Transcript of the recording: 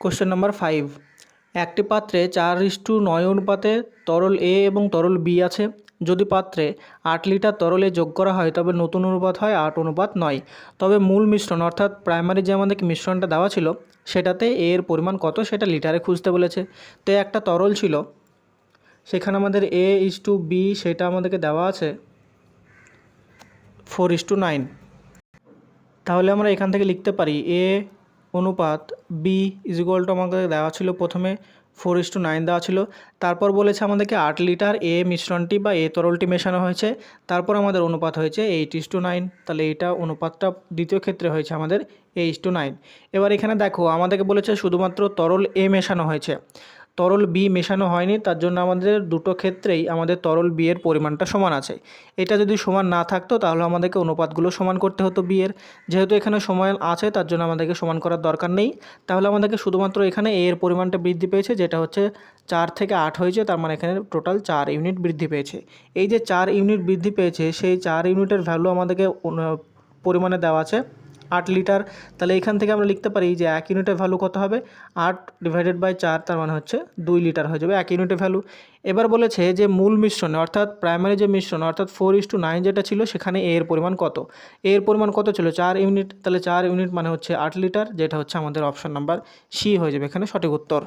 Question number five একটি পাত্রে চার ইস্টু নয় অনুপাতে তরল এ এবং তরল বি আছে। যদি পাত্রে আট লিটার তরলে যোগ করা হয়, তবে নতুন অনুপাত হয় আট অনুপাত নয়। তবে মূল মিশ্রণ, অর্থাৎ প্রাইমারি যে আমাদেরকে মিশ্রণটা দেওয়া ছিল, সেটাতে এর পরিমাণ কত সেটা লিটারে খুঁজতে বলেছে। তো একটা তরল ছিল, সেখানে আমাদের এ ইস টু বি সেটা আমাদেরকে দেওয়া আছে ফোর ইস টু নাইন তাহলে আমরা এখান থেকে লিখতে পারি এ অনুপাত বি ইজ ইকুয়াল টু আমাদের দেওয়া ছিল প্রথমে ফোর ইস টু নাইন দেওয়া ছিল। তারপর বলেছে আমাদেরকে আট লিটার এ মিশ্রণটি বা এ তরলটি মেশানো হয়েছে। তারপর আমাদের অনুপাত হয়েছে এইট ইস টু নাইন তাহলে এইটা অনুপাতটা দ্বিতীয় ক্ষেত্রে হয়েছে আমাদের এ ইস টু নাইন এবার এখানে দেখো, আমাদেরকে বলেছে শুধুমাত্র তরল এ মেশানো হয়েছে। তরল বি মেশানো হয়নি, তার জন্য আমাদের দুটো ক্ষেত্রেই আমাদের তরল বি এর পরিমাণটা সমান আছে। এটা যদি সমান না থাকতো, তাহলে আমাদেরকে অনুপাতগুলো সমান করতে হতো বি এর। যেহেতু এখানে সময় আছে, তার জন্য আমাদেরকে সমান করার দরকার নেই। তাহলে আমাদেরকে শুধুমাত্র এখানে এ এর পরিমাণটা বৃদ্ধি পেয়েছে, যেটা হচ্ছে চার থেকে আট হয়েছে, তার মানে এখানে টোটাল চার ইউনিট বৃদ্ধি পেয়েছে। এই যে চার ইউনিট বৃদ্ধি পেয়েছে, সেই চার ইউনিটের ভ্যালু আমাদেরকে পরিমাণে দেওয়া আছে। আট লিটার, তাহলে এখান থেকে আমরা লিখতে পারি যে এক ইউনিটের ভ্যালু কত হবে? আট ডিভাইডেড বাই চার, তার মানে হচ্ছে দুই লিটার হয়ে যাবে এক ইউনিটের ভ্যালু এবার বলেছে যে মূল মিশ্রণে, অর্থাৎ প্রাইমারি যে মিশ্রণ, অর্থাৎ ফোর ইস টু নাইন যেটা ছিল, সেখানে এর পরিমাণ কত? এর পরিমাণ কত ছিল? চার ইউনিট, তাহলে চার ইউনিট মানে হচ্ছে আট লিটার, যেটা হচ্ছে আমাদের অপশন নাম্বার সি হয়ে যাবে এখানে সঠিক উত্তর।